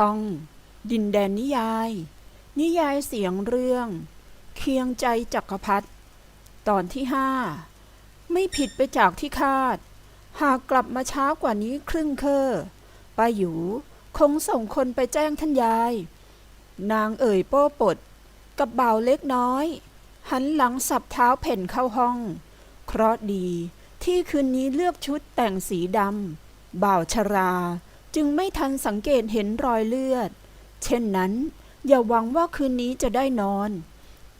ช่อง ดินแดนนิยาย นิยายเสียงเรื่อง เคียงใจจักรพรรดิตอนที่ห้าไม่ผิดไปจากที่คาด หากกลับมาช้ากว่านี้ครึ่งเคอป้าหยูคงส่งคนไปแจ้งท่านยาย นางเอ่ยโป้ปด กับเบาเล็กน้อย หันหลังสับเท้าเพ่นเข้าห้อง เคราะดีที่คืนนี้เลือกชุดแต่งสีดำบ่าวชรา จึงไม่ทันสังเกตเห็นรอยเลือด เช่นนั้น อย่าหวังว่าคืนนี้จะได้นอน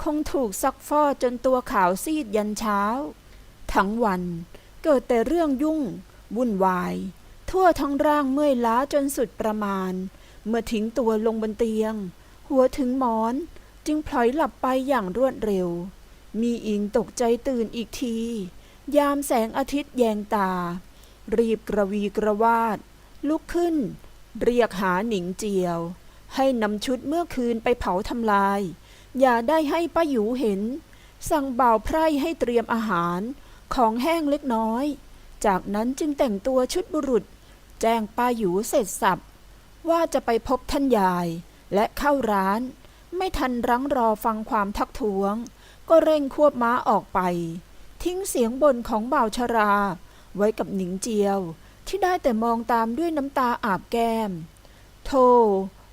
คงถูกซักฟอจนตัวขาวซีดยันเช้า ทั้งวันเกิดแต่เรื่องยุ่ง วุ่นวาย ทั่วทั้งร่างเมื่อยล้าจนสุดประมาณ เมื่อทิ้งตัวลงบนเตียง หัวถึงหมอนจึงพลอยหลับไปอย่างรวดเร็ว มีอิงตกใจตื่นอีกที ยามแสงอาทิตย์แยงตา รีบกระวีกระวาด ลุกขึ้น เรียกหาหนิงเจียว ให้นำชุดเมื่อคืนไปเผาทำลาย อย่าได้ให้ป้าหยูเห็น สั่งบ่าวไพร่ให้เตรียมอาหารของแห้งเล็กน้อย จากนั้นจึงแต่งตัวชุดบุรุษ แจ้งป้าหยูเสร็จสับ ว่าจะไปพบท่านยายและเข้าร้าน ไม่ทันรั้งรอฟังความทักท้วง ก็เร่งควบม้าออกไป ทิ้งเสียงบ่นของบ่าวชรา ไว้กับหนิงเจียว ที่ได้แต่มองตามด้วยน้ำตาอาบแก้ม โธ่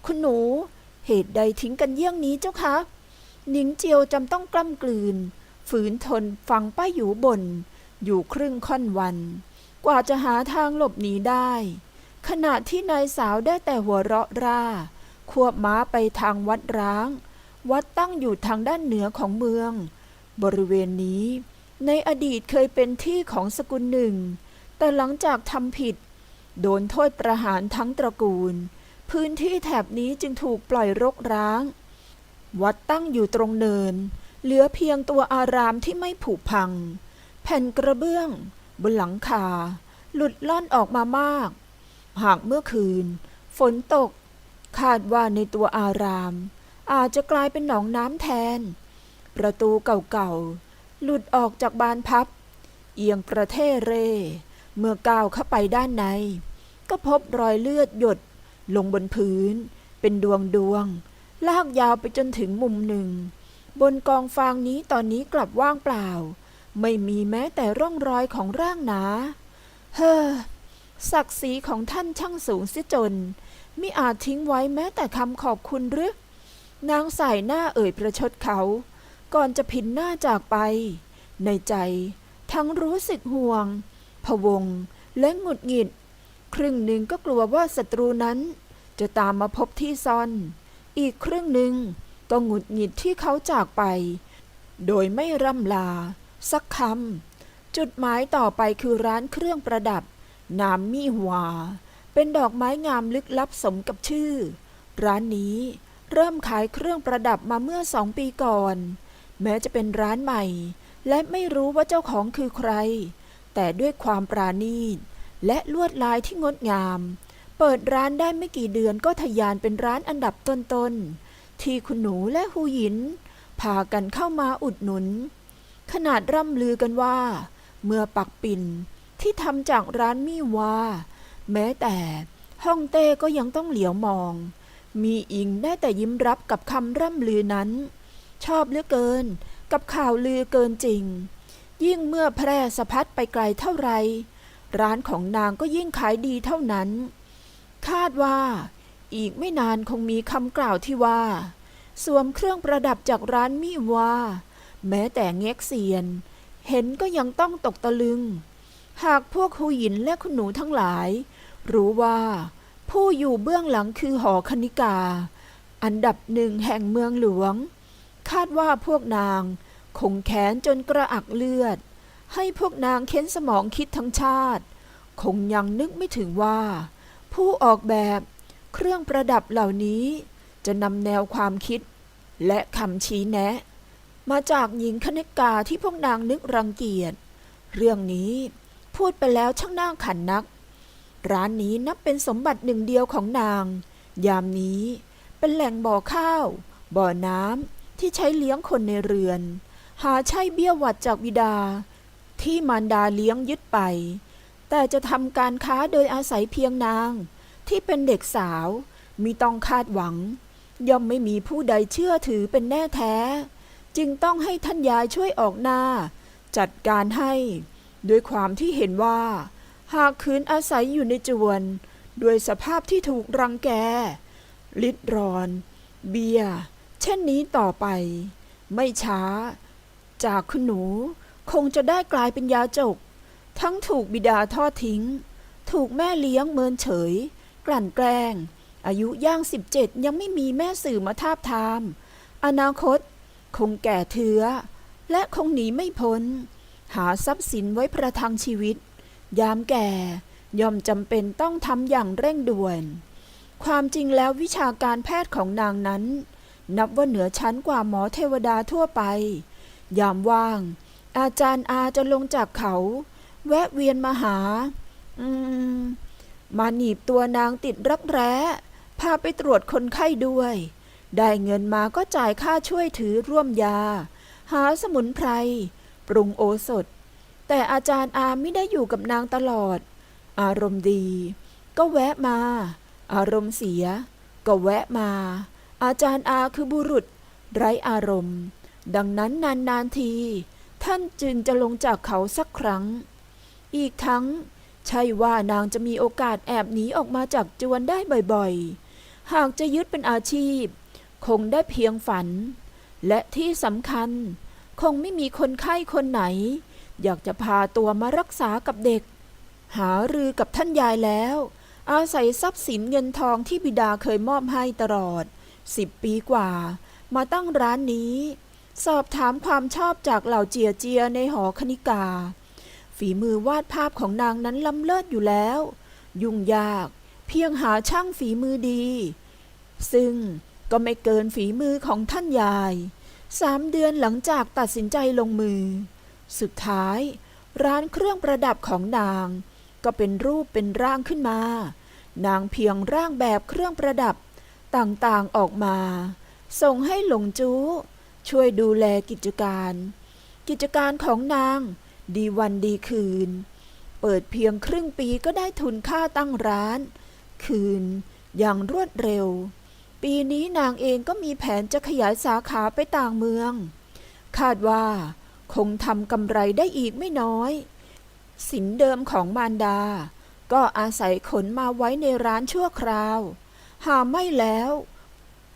คุณหนู เหตุใดทิ้งกันเยี่ยงนี้เจ้าคะหนิงเจียวจำต้องกล้ำกลืน ฝืนทนฟังป้าหยูบ่นอยู่ครึ่งค่อนวัน กว่าจะหาทางหลบหนีได้ ขณะที่นายสาวได้แต่หัวเราะร่า ควบม้าไปทางวัดร้าง วัดตั้งอยู่ทางด้านเหนือของเมือง บริเวณนี้ ในอดีตเคยเป็นที่ของสกุลหนึ่ง แต่หลังจากทำผิด โดนโทษประหารทั้งตระกูล พื้นที่แถบนี้จึงถูกปล่อยรกร้าง วัดตั้งอยู่ตรงเนิน เหลือเพียงตัวอารามที่ไม่ผุพัง แผ่นกระเบื้อง บนหลังคา หลุดล่อนออกมามาก หากเมื่อคืน ฝนตก คาดว่าในตัวอาราม อาจจะกลายเป็นหนองน้ำแทน ประตูเก่าๆหลุดออกจากบานพับ เอียงประเทเร เมื่อก้าวเข้าไปด้านใน ก็พบรอยเลือดหยด ลงบนพื้น เป็นดวงดวงๆลากยาวไปจนถึงมุมหนึ่ง บนกองฟางนี้ตอนนี้กลับว่างเปล่า ไม่มีแม้แต่ร่องรอยของร่างหนา เฮ้อศักดิ์ศรีของท่านช่างสูงเสียจนมิอาจทิ้งไว้แม้แต่คำขอบคุณหรือนางสายหน้าเอ่ยประชดเขา ก่อนจะพินหน้าจากไป ในใจทั้งรู้สึกห่วง พวงและหงุดหงิด ครึ่งหนึ่งก็กลัวว่าศัตรูนั้น จะตามมาพบที่ซ่อน อีกครึ่งหนึ่งก็หงุดหงิดที่เขาจากไป โดยไม่ร่ำลา สักคำจุดหมายต่อไปคือร้านเครื่องประดับนามมี่หวา เป็นดอกไม้งามลึกลับสมกับชื่อ ร้านนี้เริ่มขายเครื่องประดับมาเมื่อสองปีก่อน แม้จะเป็นร้านใหม่ และไม่รู้ว่าเจ้าของคือใคร แต่ด้วยความปราณีตและลวดลายที่งดงาม เปิดร้านได้ไม่กี่เดือนก็ทะยานเป็นร้านอันดับต้นๆ ที่คุณหนูและหูหยิน พากันเข้ามาอุดหนุน ขนาดร่ำลือกันว่า เมื่อปักปิ่นที่ทำจากร้านมี่วาแม้แต่ฮ่องเต้ก็ยังต้องเหลียวมอง มีอิงได้แต่ยิ้มรับกับคำร่ำลือนั้น ชอบเหลือเกินกับข่าวลือเกินจริง ยิ่งเมื่อแพร่สะพัดไปไกลเท่าไร ร้านของนางก็ยิ่งขายดีเท่านั้น คาดว่าอีกไม่นานคงมีคำกล่าวที่ว่า สวมเครื่องประดับจากร้านมี่วาแม้แต่เง็กเซียน เห็นก็ยังต้องตกตะลึง หากพวกหูหยินและคุณหนูทั้งหลาย รู้ว่า ผู้อยู่เบื้องหลังคือหอคณิกา อันดับหนึ่งแห่งเมืองหลวง คาดว่าพวกนาง คงแขนจนกระอักเลือด ให้พวกนางเค้นสมองคิดทั้งชาติ คงยังนึกไม่ถึงว่า ผู้ออกแบบเครื่องประดับเหล่านี้ จะนำแนวความคิด และคำชี้แนะ มาจากหญิงคณิกาที่พวกนางนึกรังเกียจ เรื่องนี้พูดไปแล้วช่างน่าขันนัก ร้านนี้นับเป็นสมบัติหนึ่งเดียวของนาง ยามนี้เป็นแหล่งบ่อข้าว บ่อน้ำที่ใช้เลี้ยงคนในเรือน หาใช่เบี้ยหวัดจากบิดา ที่มารดาเลี้ยงยึดไป แต่จะทำการค้าโดยอาศัยเพียงนาง ที่เป็นเด็กสาวมิต้องคาดหวัง ย่อมไม่มีผู้ใดเชื่อถือเป็นแน่แท้ จึงต้องให้ท่านยายช่วยออกหน้า จัดการให้ด้วยความที่เห็นว่า หากคืนอาศัยอยู่ในจวน ด้วยสภาพที่ถูกรังแก ลิดรอน เบียเช่นนี้ต่อไป ไม่ช้า จากคุณหนูคงจะได้กลายเป็นยาจก ทั้งถูกบิดาทอดทิ้ง ถูกแม่เลี้ยงเมินเฉย กลั่นแกล้ง อายุย่างสิบเจ็ดยังไม่มีแม่สื่อมาทาบทาม อนาคต คงแก่เถือ และคงหนีไม่พ้น หาทรัพย์สินไว้ประทังชีวิต ยามแก่ย่อมจำเป็นต้องทำอย่างเร่งด่วน ความจริงแล้ววิชาการแพทย์ของนางนั้น นับว่าเหนือชั้นกว่าหมอเทวดาทั่วไป ยามว่าง อาจารย์อาจะลงจากเขา แวะเวียนมาหา อืม มาหนีบตัวนางติดรักแร้ พาไปตรวจคนไข้ด้วย ได้เงินมาก็จ่ายค่าช่วยถือร่วมยา หาสมุนไพร ปรุงโอสถ แต่อาจารย์อาไม่ได้อยู่กับนางตลอด อารมณ์ดี ก็แวะมา อารมณ์เสีย ก็แวะมา อาจารย์อาคือบุรุษ ไร้อารมณ์ ดังนั้นนานๆที ท่านจึงจะลงจากเขาสักครั้ง อีกทั้ง ใช่ว่านางจะมีโอกาสแอบหนีออกมาจากจวนได้บ่อยๆ หากจะยึดเป็นอาชีพ คงได้เพียงฝัน และที่สำคัญ คงไม่มีคนไข้คนไหน อยากจะพาตัวมารักษากับเด็ก หารือกับท่านยายแล้ว อาศัยทรัพย์สินเงินทองที่บิดาเคยมอบให้ตลอดสิบปีกว่า มาตั้งร้านนี้ สอบถามความชอบจากเหล่าเจียเจียในหอคณิกา ฝีมือวาดภาพของนางนั้นล้ำเลิศอยู่แล้ว ยุ่งยากเพียงหาช่างฝีมือดี ซึ่งก็ไม่เกินฝีมือของท่านยายสามเดือนหลังจากตัดสินใจลงมือ สุดท้าย ร้านเครื่องประดับของนาง ก็เป็นรูปเป็นร่างขึ้นมา นางเพียงร่างแบบเครื่องประดับต่างๆออกมา ส่งให้หลงจู้ ช่วยดูแลกิจการ กิจการของนาง ดีวันดีคืน เปิดเพียงครึ่งปีก็ได้ทุนค่าตั้งร้าน คืนอย่างรวดเร็ว ปีนี้นางเองก็มีแผนจะขยายสาขาไปต่างเมือง คาดว่าคงทำกำไรได้อีกไม่น้อย สินเดิมของมารดา ก็อาศัยขนมาไว้ในร้านชั่วคราว หาไม่แล้ว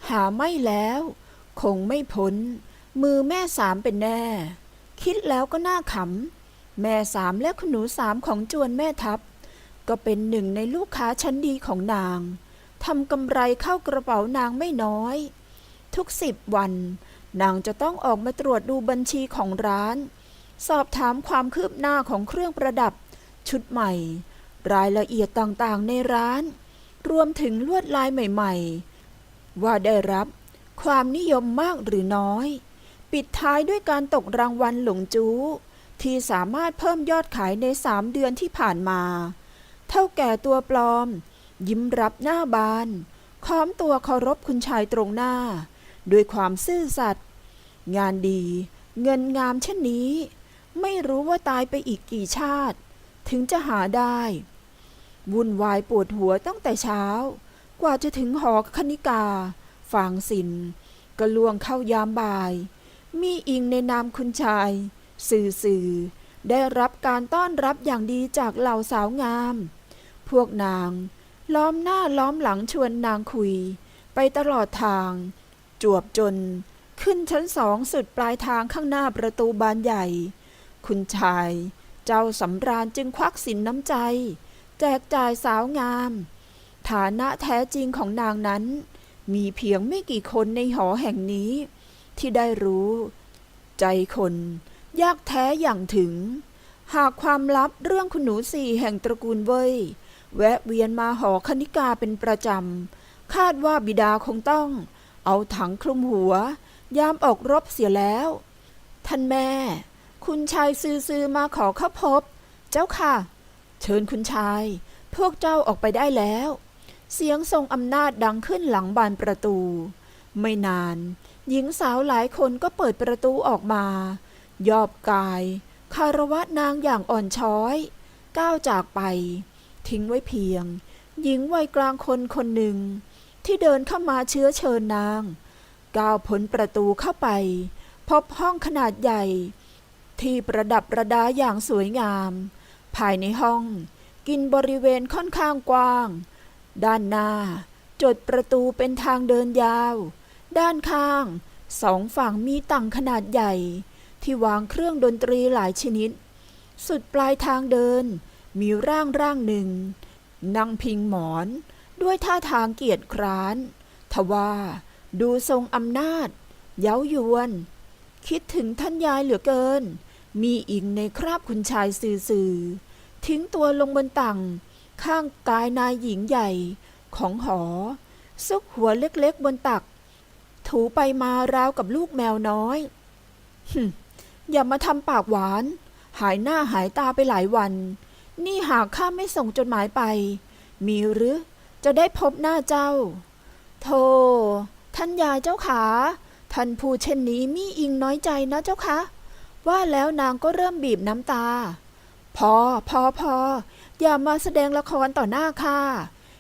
หาไม่แล้ว คงไม่พ้น มือแม่สามเป็นแน่ คิดแล้วก็น่าขำ แม่สามและคุณหนูสามของจวนแม่ทัพ ก็เป็นหนึ่งในลูกค้าชั้นดีของนางทำกำไรเข้ากระเป๋านางไม่น้อย ทุกสิบวัน นางจะต้องออกมาตรวจดูบัญชีของร้าน สอบถามความคืบหน้าของเครื่องประดับ ชุดใหม่ รายละเอียดต่างๆในร้าน รวมถึงลวดลายใหม่ ๆ ว่าได้รับ ความนิยมมากหรือน้อย ปิดท้ายด้วยการตกรางวัลหลงจู้ ที่สามารถเพิ่มยอดขายในสามเดือนที่ผ่านมา เท่าแก่ตัวปลอม ยิ้มรับหน้าบานค้อมตัวเคารพคุณชายตรงหน้า ด้วยความซื่อสัตย์งานดี เงินงามเช่นนี้ ไม่รู้ว่าตายไปอีกกี่ชาติ ถึงจะหาได้ วุ่นวายปวดหัวตั้งแต่เช้า กว่าจะถึงหอคณิกา ฝางสินก็ล่วงเข้ายามบ่าย มีอิงในนามคุณชาย สื่อสื่อได้รับการต้อนรับอย่างดีจากเหล่าสาวงาม พวกนางล้อมหน้าล้อมหลังชวนนางคุย ไปตลอดทาง จวบจนขึ้นชั้นสองสุดปลายทางข้างหน้าประตูบานใหญ่ คุณชาย เจ้าสำราญจึงควักสินน้ำใจ แจกจ่ายสาวงาม ฐานะแท้จริงของนางนั้น มีเพียงไม่กี่คนในหอแห่งนี้ ที่ได้รู้ ใจคนยากแท้อย่างถึง หากความลับเรื่องคุณหนูสี่แห่งตระกูลเว่ยแวะเวียนมาหอคณิกาเป็นประจำ คาดว่าบิดาคงต้อง เอาถังคลุมหัว ยามออกรบเสียแล้ว ท่านแม่ คุณชายซื้อมาขอเข้าพบ เจ้าค่ะ เชิญคุณชาย พวกเจ้าออกไปได้แล้ว เสียงทรงอำนาจดังขึ้นหลังบานประตู ไม่นาน หญิงสาวหลายคนก็เปิดประตูออกมา ยอบกาย คารวะนางอย่างอ่อนช้อย ก้าวจากไป ทิ้งไว้เพียง หญิงวัยกลางคนคนหนึ่ง ที่เดินเข้ามาเชื้อเชิญนาง ก้าวพ้นประตูเข้าไป พบห้องขนาดใหญ่ ที่ประดับประดาอย่างสวยงาม ภายในห้อง กินบริเวณค่อนข้างกว้าง ด้านหน้า จดประตูเป็นทางเดินยาว ด้านข้าง สองฝั่งมีตังขนาดใหญ่ ที่วางเครื่องดนตรีหลายชนิด สุดปลายทางเดิน มีร่างร่างหนึ่ง นั่งพิงหมอน ด้วยท่าทางเกียจคร้าน ทว่าดูทรงอำนาจ เย้ายวน คิดถึงท่านยายเหลือเกิน มีอิงในคราบคุณชายสื่อๆทิ้งตัวลงบนตัง ข้างกายนายหญิงใหญ่ของหอ ซุกหัวเล็กๆบนตัก ถูไปมาราวกับลูกแมวน้อยหึอย่ามาทำปากหวาน หายหน้าหายตาไปหลายวัน นี่หากข้าไม่ส่งจดหมายไป มีหรือจะได้พบหน้าเจ้า โธ่ท่านยายเจ้าขา ท่านพูดเช่นนี้มีอิงน้อยใจนะเจ้าคะ ว่าแล้วนางก็เริ่มบีบน้ำตา พอพอพออย่ามาแสดงละครต่อหน้าข้า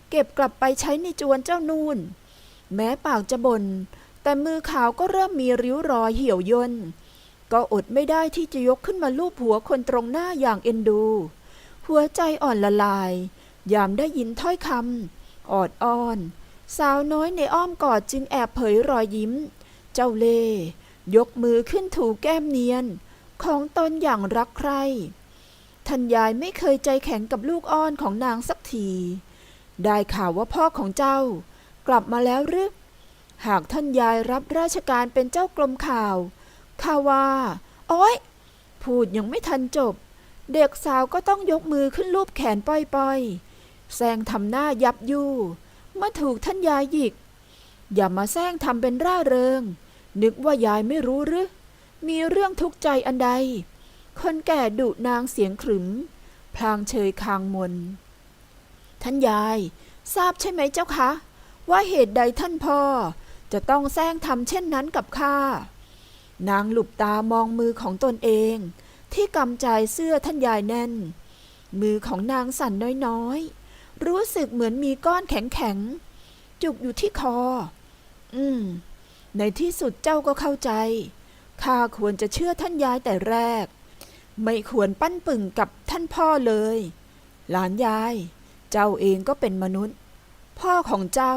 เก็บกลับไปใช้ในจวนเจ้านูนแม้ปากจะบน่นแต่มือขาวก็เริ่มมีริ้วรอยเหี่ยวย่นก็อดไม่ได้ที่จะยกขึ้นมาลูบหัวคนตรงหน้าอย่างเอ็นดู หัวใจอ่อนละลาย ยามได้ยินถ้อยคำออดอ้อน สาวน้อยในอ้อมกอดจึงแอบเผยรอยยิ้ม เจ้าเล่ยกมือขึ้นถูแก้มเนียน ของตนอย่างรักใคร่ ท่านยายไม่เคยใจแข็งกับลูกอ้อนของนางสักที ได้ข่าวว่าพ่อของเจ้ากลับมาแล้วหรือ หากท่านยายรับราชการเป็นเจ้ากรมข่าวข้าว่าโอ้ยพูดยังไม่ทันจบ เด็กสาวก็ต้องยกมือขึ้นรูปแขนป้อยๆแซงทำหน้ายับยู่ เมื่อถูกท่านยายหยิก อย่ามาแซงทำเป็นร่าเริง นึกว่ายายไม่รู้หรือ มีเรื่องทุกข์ใจอันใด คนแก่ดุนางเสียงขรึม พลางเชยคางมน ท่านยาย ทราบใช่ไหมเจ้าคะ ว่าเหตุใดท่านพ่อ จะต้องแซงทำเช่นนั้นกับข้า นางหลุบตามองมือของตนเอง ที่กำจายเสื้อท่านยายแน่น มือของนางสั่นน้อยๆ รู้สึกเหมือนมีก้อนแข็งๆ จุกอยู่ที่คอ อืม ในที่สุดเจ้าก็เข้าใจ ข้าควรจะเชื่อท่านยายแต่แรก ไม่ควรปั้นปึ่งกับท่านพ่อเลย หลานยาย เจ้าเองก็เป็นมนุษย์ พ่อของเจ้า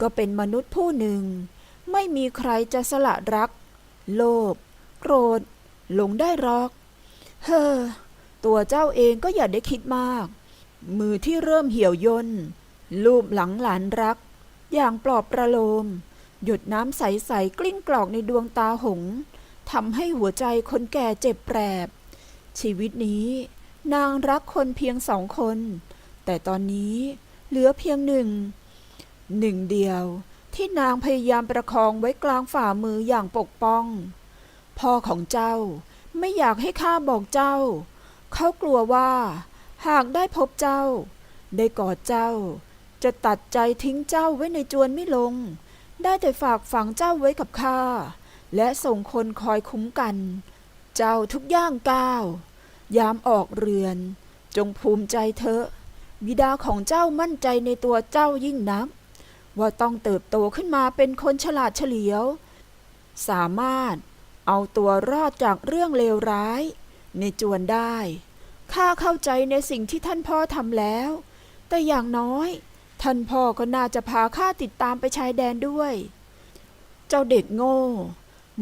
ก็เป็นมนุษย์ผู้หนึ่ง ไม่มีใครจะสละรัก โลภโกรธหลงได้หรอก เฮ้อตัวเจ้าเองก็อย่าได้คิดมาก มือที่เริ่มเหี่ยวย่นลูบหลังหลานรัก อย่างปลอบประโลม หยดน้ำใส ๆ กลิ้งกรอกในดวงตาหงส์ทำให้หัวใจคนแก่เจ็บแปรบ ชีวิตนี้นางรักคนเพียงสองคน แต่ตอนนี้เหลือเพียงหนึ่ง หนึ่งเดียวที่นางพยายามประคองไว้กลางฝ่ามืออย่างปกป้อง พ่อของเจ้าไม่อยากให้ข้าบอกเจ้า เขากลัวว่า หากได้พบเจ้า ได้กอดเจ้า จะตัดใจทิ้งเจ้าไว้ในจวนไม่ลง ได้แต่ฝากฝังเจ้าไว้กับข้าและส่งคนคอยคุ้มกัน เจ้าทุกย่างก้าว ยามออกเรือน จงภูมิใจเถอะ บิดาของเจ้ามั่นใจในตัวเจ้ายิ่งนักว่าต้องเติบโตขึ้นมาเป็นคนฉลาดเฉลียว สามารถเอาตัวรอดจากเรื่องเลวร้าย ในจวนได้ ข้าเข้าใจในสิ่งที่ท่านพ่อทำแล้ว แต่อย่างน้อย ท่านพ่อก็น่าจะพาข้าติดตามไปชายแดนด้วย เจ้าเด็กโง่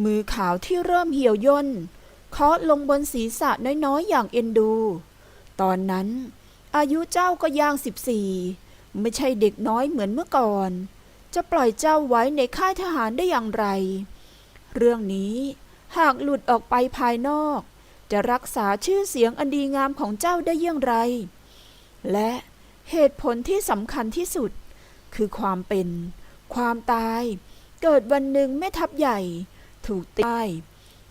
มือขาวที่เริ่มเหี่ยวย่น เคาะลงบนศีรษะน้อยๆ อย่างเอ็นดู ตอนนั้น อายุเจ้าก็ย่างสิบสี่ไม่ใช่เด็กน้อยเหมือนเมื่อก่อน จะปล่อยเจ้าไว้ในค่ายทหารได้อย่างไร เรื่องนี้หากหลุดออกไปภายนอก จะรักษาชื่อเสียงอันดีงามของเจ้าได้อย่างไร และเหตุผลที่สำคัญที่สุด คือความเป็น ความตาย เกิดวันหนึ่งแม่ทัพใหญ่ ถูกตาย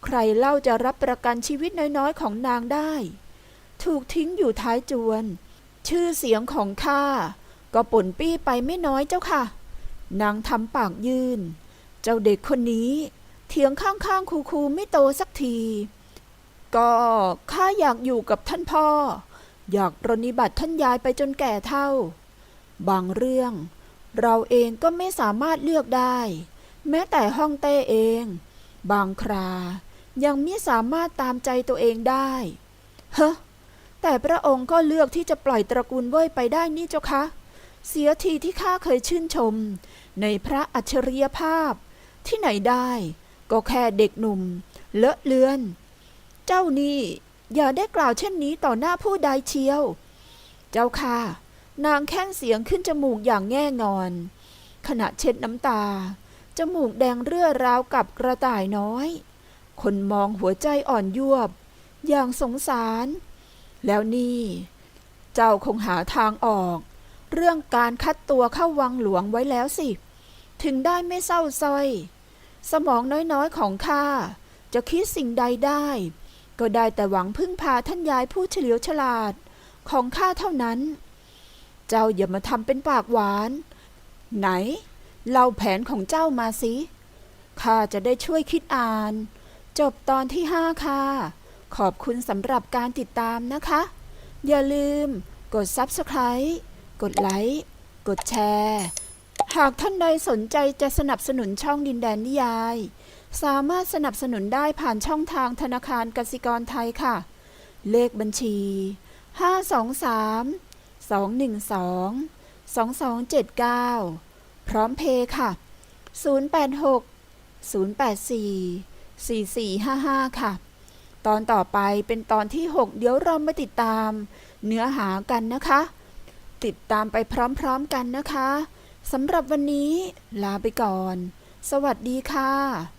ใครเล่าจะรับประกันชีวิตน้อยๆของนางได้ ถูกทิ้งอยู่ท้ายจวน ชื่อเสียงของข้าก็ป่นปี้ไปไม่น้อยเจ้าค่ะ นางทำปากยื่น เจ้าเด็กคนนี้ เถียงข้างๆคูๆไม่โตสักที ก็ข้าอยากอยู่กับท่านพ่อ อยากปรนนิบัติท่านยายไปจนแก่เท่า บางเรื่อง เราเองก็ไม่สามารถเลือกได้ แม้แต่ห้องเต้เอง บางครา ยังไม่สามารถตามใจตัวเองได้เฮ้แต่พระองค์ก็เลือกที่จะปล่อยตระกูลเว่ยไปได้นี่เจ้าคะเสียทีที่ข้าเคยชื่นชม ในพระอัจฉริยภาพ ที่ไหนได้ ก็แค่เด็กหนุ่ม เลอะเลือน เจ้านี่อย่าได้กล่าวเช่นนี้ต่อหน้าผู้ใดเชียว เจ้าค่ะ นางแข้งเสียงขึ้นจมูกอย่างแง่งอน ขณะเช็ดน้ำตา จมูกแดงเรื่อราวกับกระต่ายน้อย คนมองหัวใจอ่อนยวบ อย่างสงสาร แล้วนี่ เจ้าคงหาทางออก เรื่องการคัดตัวเข้าวังหลวงไว้แล้วสิ ถึงได้ไม่เศร้าส้อย สมองน้อยๆของข้าจะคิดสิ่งใดได้ ก็ได้แต่หวังพึ่งพาท่านยายผู้เฉลียวฉลาดของข้าเท่านั้น เจ้าอย่ามาทำเป็นปากหวาน ไหน เล่าแผนของเจ้ามาสิข้าจะได้ช่วยคิดอ่าน จบตอนที่ห้าค่ะ ขอบคุณสำหรับการติดตามนะคะ อย่าลืมกด Subscribe กดไลค์ กดแชร์ หากท่านใดสนใจจะสนับสนุนช่องดินแดนนิยาย สามารถสนับสนุนได้ผ่านช่องทางธนาคารกสิกรไทยค่ะ เลขบัญชี 523 212 2279 พร้อมเพย์ค่ะ 086 084 4455 ค่ะ ตอนต่อไปเป็นตอนที่ 6 เดี๋ยวเรามาติดตามเนื้อหากันนะคะ ติดตามไปพร้อมๆกันนะคะสำหรับวันนี้ลาไปก่อน สวัสดีค่ะ